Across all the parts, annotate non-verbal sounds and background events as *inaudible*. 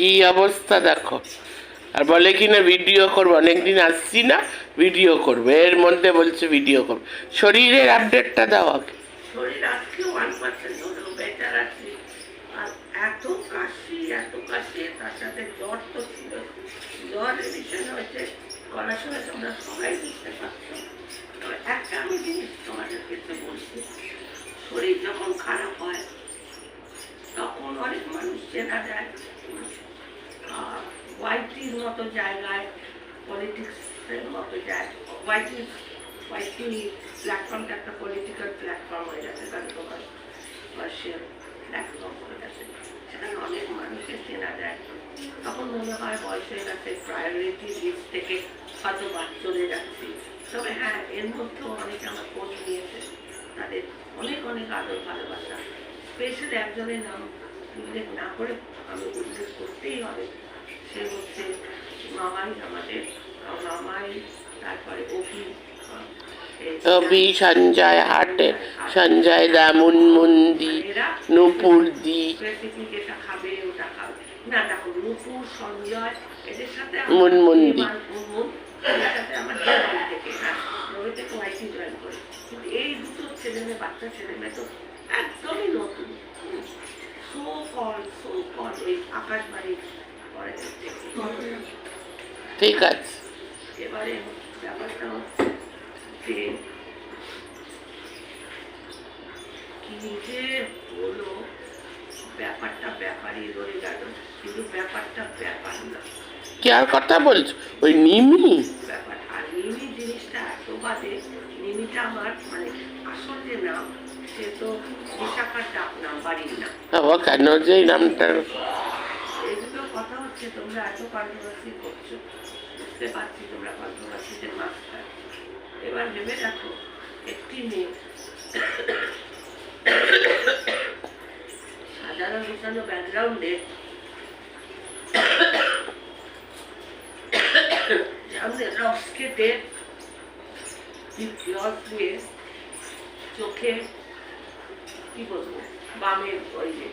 কি অবস্থা দেখো। আর বলে কি না ভিডিও করব। অনেকদিন আসছি না ভিডিও করবে। এর মধ্যে বলছে ভিডিও করব। শরীরের আপডেটটা দাও আগে। শরীর শরীর যখন খারাপ হয়, তখন অনেক মানুষ চেনা যায়। ওয়াইটির মতো জায়গায় পলিটিক্সের মতো জায়গায় ওয়াইটি ওয়াইটি প্ল্যাটফর্মটা একটা পলিটিক্যাল প্ল্যাটফর্ম হয়ে তাদের কমার্শিয়াল প্ল্যাটফর্ম হয়ে গেছে সেখানে অনেক মানুষের চেনা যায়। তখন মনে হয় বয়স হয়ে গেছে প্রায়োরিটি লিস্ট থেকে হয়তো বাদ চলে যাচ্ছি। তবে হ্যাঁ এর মধ্যেও অনেকে আমার খোঁজ নিয়েছে তাদের অনেক অনেক আদর ভালোবাসা স্পেশাল একজনের নাম উল্লেখ না করে আমি উল্লেখ করতেই হবে। সে হচ্ছে মামাই আমাদের। মামাই তারপরে অভি অভি সঞ্জয় হাটে সঞ্জয় দা মুনমুন্দি নুপুর দি। স্পেসিফিক এটা খাবে ওটা খাবে। না দেখো নুপুর সঞ্জয় এদের সাথে মুনমুন্দি। সাথে আমার থেকে হ্যাঁ রবি জয়েন করে। কিন্তু এই দুটো ছেলে মেয়ে বাচ্চা ছেলে মেয়ে তো একদমই নতুন। সো কল সো কল এই আকাশবাড়ির পরে ঠিক আছে। এবারে ব্যাপারটা হচ্ছে যে কি যে হলো ব্যাপারটা ব্যাপারই রয়ে গেল কিন্তু ব্যাপারটা ব্যাপার না কার কথা বলছো ওই নিমি ব্যাপার আর নিমি জিনিসটা এত বাদে নিমিটা আমার মানে আসল যে নাম সে তো বাবা কেন যে এই নামটার কথা হচ্ছে তোমরা এত কন্ট্রোভার্সি করছ বুঝতে পারছি তোমরা কন্ট্রোভার্সিতে মাস্টার এবার ভেবে একটি মেয়ে ব্যাকগ্রাউন্ডে রক্স কেটে চোখে কি বলব? বামের ওই যে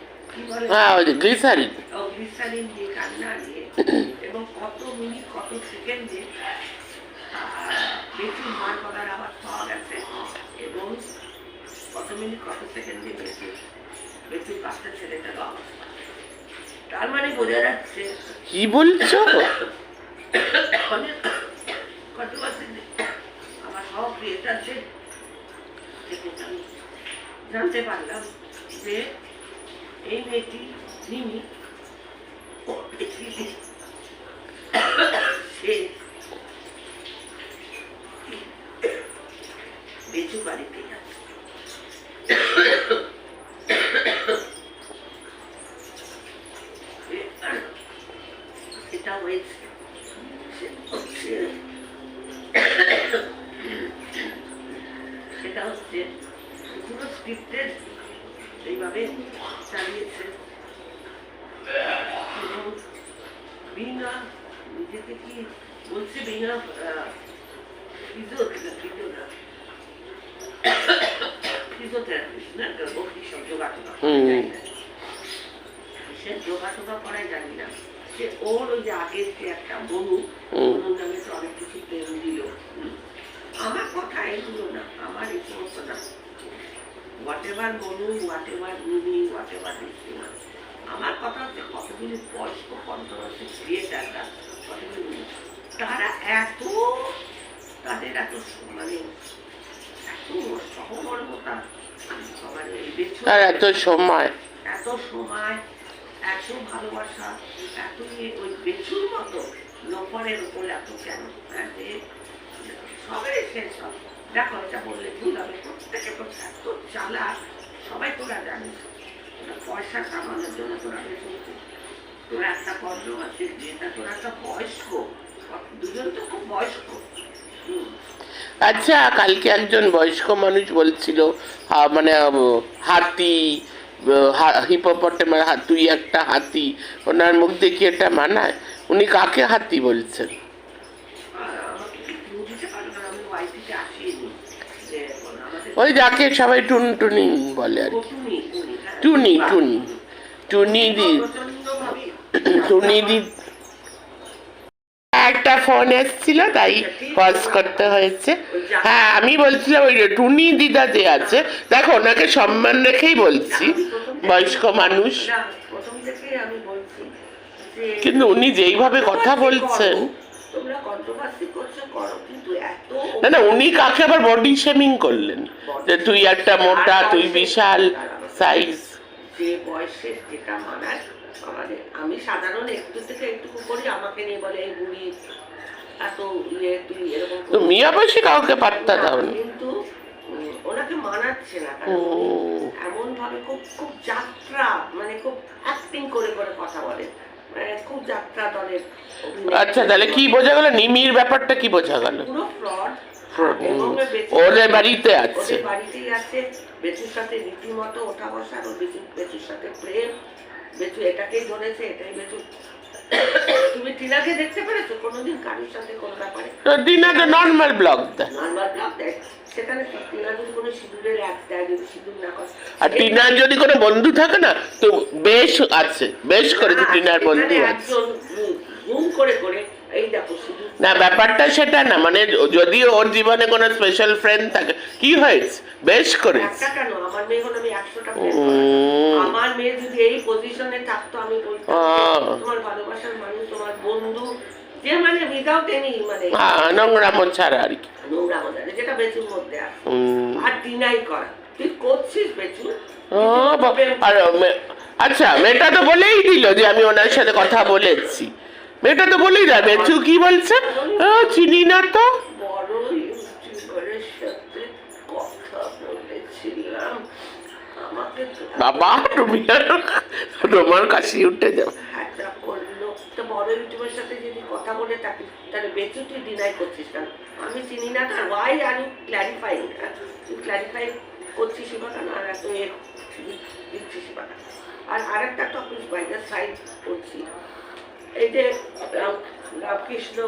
হ্যাঁ ওই গ্লিসারিন। গ্লিসারিন দিয়ে কান্না দিয়ে *coughs* এবং কত মিনিট কত সেকেন্ডে বেশি মার করার আবার পাওয়া গেছে এবং কত মিনিট কত সেকেন্ডে বেশি বেশি ছেলেটার অবস্থা তার মানে বোঝা যাচ্ছে কি বলছো? অনেক আমার সব ক্রিয়েটারছে আমি জানতে পারলাম যে এই মেয়েটি পৃথিবী সে বেচু বাড়িতে এটা হয়েছে। সেটা হচ্ছে স্ক্রিপ্টেড এইভাবে চালিয়েছে। বিনা নিজেকে কি বলছে বিনা ফিজিওথেরাপিস্ট না। ভক্তি সব যোগাযোগ সে যোগাযোগ করাই জানি না। সে ওর ওই যে আগের যে একটা বনু। বনু নামে তো অনেক কিছু প্রেম দিল। আমার কথা এগুলো না আমার এই সমস্ত না হোয়াট এভার বলুন whatever Rumi whatever আমার কথা হচ্ছে কতগুলি বয়স্ক কন্ট্রোভার্সি ক্রিয়েটাররা কতগুলি তারা এত তাদের এত মানে এত সহমর্মতা মানে তার এত সময়। এত সময় এত ভালোবাসা এত ওই বেচুর মতো লোপরের উপর এত কেন? হ্যাঁ, যে সবাই শেষ সব দেখো এটা বললে ভুল হবে, প্রত্যেকে তো এত চালাক সবাই তোরা জানিস পয়সা কামানোর জন্য তোরা বেশি তোরা একটা আছে যেটা তোরা একটা বয়স্ক। দুজন তো খুব বয়স্ক। আচ্ছা কালকে একজন বয়স্ক মানুষ বলছিল মানে হাতি হিপোপটেমার তুই একটা হাতি, ওনার মুখ দেখি এটা মানায়? উনি কাকে হাতি বলছেন আর আমাকে কি ক্লু দিতে পারবে না আমি ওয়াইটিতে আসিনি যে আমাদের ওই যাকে সবাই টুনটুনি বলে আর কি। টুনি টুনি। টুনি দি। টুনি দি। একটা ফোন এসেছিল, তাই পজ করতে হয়েছে। হ্যাঁ আমি বলছিলাম ওই টুনি দিদা যে আছে, দেখো, ওনাকে সম্মান রেখেই বলছি, বয়স্ক মানুষ। কিন্তু উনি যেইভাবে কথা বলছেন না না উনি কাকে আবার বডি শেমিং করলেন? যে তুই একটা মোটা তুই বিশাল সাইজ যে বয়সে যেটা মানায় আমাদের আমি সাধারণ একটু থেকে একটুকু করি আমাকে নিয়ে বলে এই বুড়ি এত ইয়ে তুই এরকম করিস। তুমি অবশ্যই কাউকে পাত্তা দাও কিন্তু ওনাকে মানাচ্ছে না এমন ভাবে খুব খুব যাত্রা মানে খুব অ্যাক্টিং করে করে কথা বলে। মানে খুব যাত্রা দলের আচ্ছা তাহলে কি বোঝা গেল? নিমির ব্যাপারটা কি বোঝা গেল? পুরো ফ্রড ওদের বাড়িতে আছে। ওদের বাড়িতেই আছে। বেচুর সাথে রীতিমতো ওঠা বসা আর বেচু বেচুর সাথে প্রেম। বেচু এটাকেই ধরেছে এটাই বেচু তুমি টিনাকে দেখতে পেরেছ? কোনোদিন কারোর সাথে কোনো ব্যাপারে? তো নর্মাল ব্লগ দেয়। নর্মাল ব্লগ দেয়। করে। আর টিনার যদি কোনো বন্ধু থাকে না তো বেশ আছে বেশ করেছে না, টিনার বন্ধু আছে। করে করে না ব্যাপারটা সেটা না মানে যদি ওর জীবনে কোনো স্পেশাল ফ্রেন্ড থাকে কি হয়েছে? বেশ কেন? আমার মেয়ে যদি এই পজিশনে থাকতো আমি বলতাম তোমার ভালোবাসার মানুষ তোমার বন্ধু যে মানে উইদাউট এনি মানে হ্যাঁ ছাড়া আর কি। নোংরা মধ্যে যেটা বেচুর মধ্যে আছে। আর ডিনাই করা। তুই করছিস বেচু বাবা, আচ্ছা মেয়েটা তো বলেই দিল যে আমি ওনার সাথে কথা বলেছি। মেয়েটা তো বলেই দেবে তু কি বলছে? চিনি না তো। বাবা তুমি তোমার কাশি উঠে যাও একটা করল তো বড় ইউটিউবের সাথে যদি কথা বলে থাকি তুই ডিনাই করছিস কেন? আমি চিনি না তার। ওয়াই আর ইউ ক্ল্যারিফাইং তুই ক্ল্যারিফাই করছিস সেবা কেন? আর এত এ দিচ্ছিস কেন? আর আরেকটা টপিক বাইরে সাইড করছি। এই যে রাম- রামকৃষ্ণ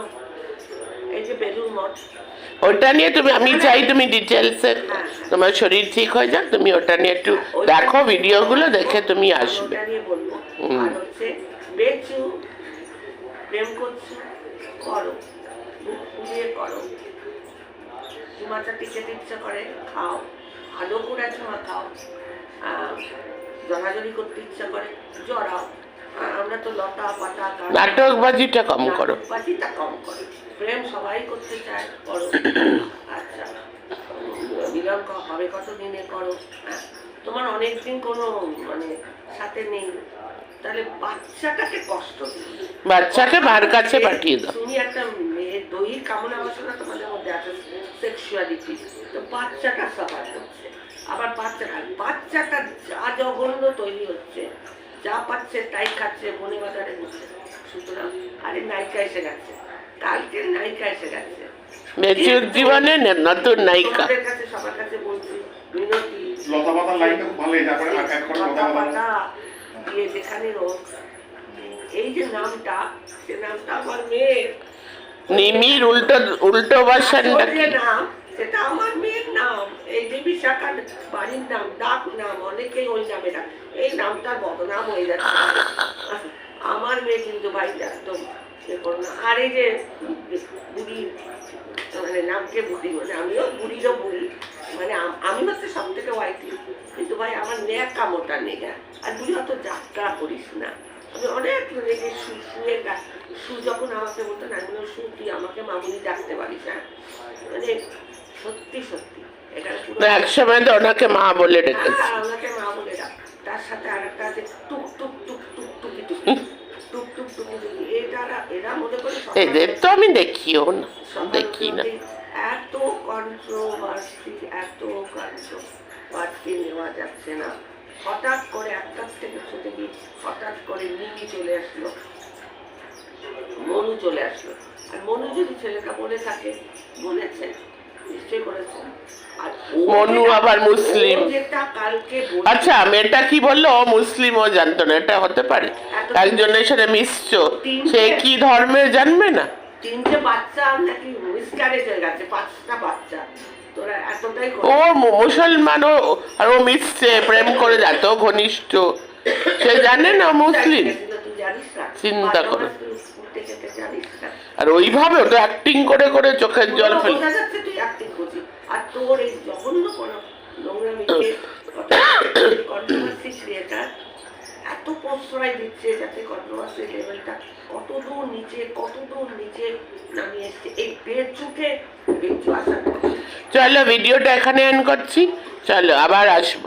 এই যে বেলুর মঠ। ওটা নিয়ে তুমি আমি চাই তুমি ডিটেলসে তোমার শরীর ঠিক হয়ে যাক তুমি ওটা নিয়ে একটু দেখো ভিডিওগুলো দেখে তুমি আসবে। ওটা নিয়ে বলব। আর হচ্ছে বেচু প্রেম করছ করো। ফুলিয়ে করো চুমাচা টিকে ইচ্ছা করে খাও। ভালো করে চুমা খাও। জড়াজড়ি করতে ইচ্ছা করে জড়াও। আমরা তো লতা পাতা নাটকবাজিটা কম করো। নাটকবাজিটা কম করো। প্রেম সবাই করতে চায় করো। আচ্ছা। মিলন হবে কত দিনে করো? হ্যাঁ। তোমার অনেকদিন কোনো মানে সাথে নেই। তাহলে বাচ্চাটাকে কষ্ট বাচ্চাকে মার কাছে পাঠিয়ে দাও। তুমি একটা দৈহিক কামনা বাসনা তোমাদের মধ্যে আছে সেক্সুয়ালিটি তো বাচ্চাটা সাফার করছে। আবার বাচ্চাটা বাচ্চাটা যা জঘন্য তৈরি হচ্ছে যা পাচ্ছে তাই খাচ্ছে বনে বাজারে ঘুরছে। সুতরাং আরে নায়িকা এসে গেছে। কালকের নায়িকা এসে গেছে। বেচুর জীবনে নতুন নায়িকা। কাছে সবার কাছে বলছি মিনতি লতা পাতার লাইনটা খুব ভালো এটা করে এক করে লতা লতা পাতা পাতা দিয়ে যেখানে রোগ এই যে নামটা সে নামটা আমার মেয়ের। নিমির উল্টো উল্টো ভার্সনটা কি নাম সেটা আমার মেয়ের নাম। এই যে বিশাখার বাড়ির নাম ডাক নাম অনেকেই ওই নামে। ডাক এই নামটা বদনাম হয়ে যাচ্ছে। আমার মেয়ে কিন্তু ভাই একদম। আর এই যে বুড়ি মানে নামকে বুড়ি মানে আমিও বুড়িরও বুড়ি। মানে আম- হচ্ছে সব থেকে ওয়াইটি কিন্তু ভাই আমার ন্যাক কামড়টা নেই। আর বুড়ি অত যাত্রা করিস না। অনেক রেগে শু শুয়ে গা- শু যখন আমাকে বলতো না বললাম, শু তুই আমাকে মামুনি ডাকতে পারিস হ্যাঁ? মানে সত্যি সত্যি পুরো এক সময় তো ওনাকে মা বলে ডেকেছে। হ্যাঁ, আমাকে মা বলে ডাক। তার সাথে আরেকটা আছে টুক টুক টুক টুক টুকি টুকি টুক টুক টুকি টুকি এটা এরা মনে করে এদের তো আমি দেখিও না দেখি না। এত কন্ট্রোভার্সি এত কন্ট্রোভার্সি নেওয়া যাচ্ছে না। হঠাৎ করে একটা থেকে ছুটে গিয়ে হঠাৎ মিমি চলে আসলো? মনু চলে আসলো। আর মনু যদি ছেলেটা বলে থাকে বলেছে করেছে। মনু আবার মুসলিম। আচ্ছা মেয়েটা কি বলল? ও মুসলিম ও জানতো না। এটা হতে পারে। একজনের সাথে মিশছো সে কি ধর্মের জানবে না? তিনটে বাচ্চা নাকি মিসক্যারেজ হয়ে গেছে পাঁচটা বাচ্চা। তোরা ও মুসলমান ও আর ও মিশছে প্রেম করে এত ঘনিষ্ঠ। সে জানে না মুসলিম। চিন্তা করো। আর ওইভাবে ওটা অ্যাক্টিং করে করে চোখের জল ফেল। আর তোর এই জঘন্য কোনো এত প্রশ্রয় দিচ্ছে যাতে কন্ট্রোভার্সি লেভেলটা কত দূর নিচে কত দূর নিচে নামিয়ে এসছে। এই চলো ভিডিওটা এখানে এন্ড করছি। চলো আবার আসব।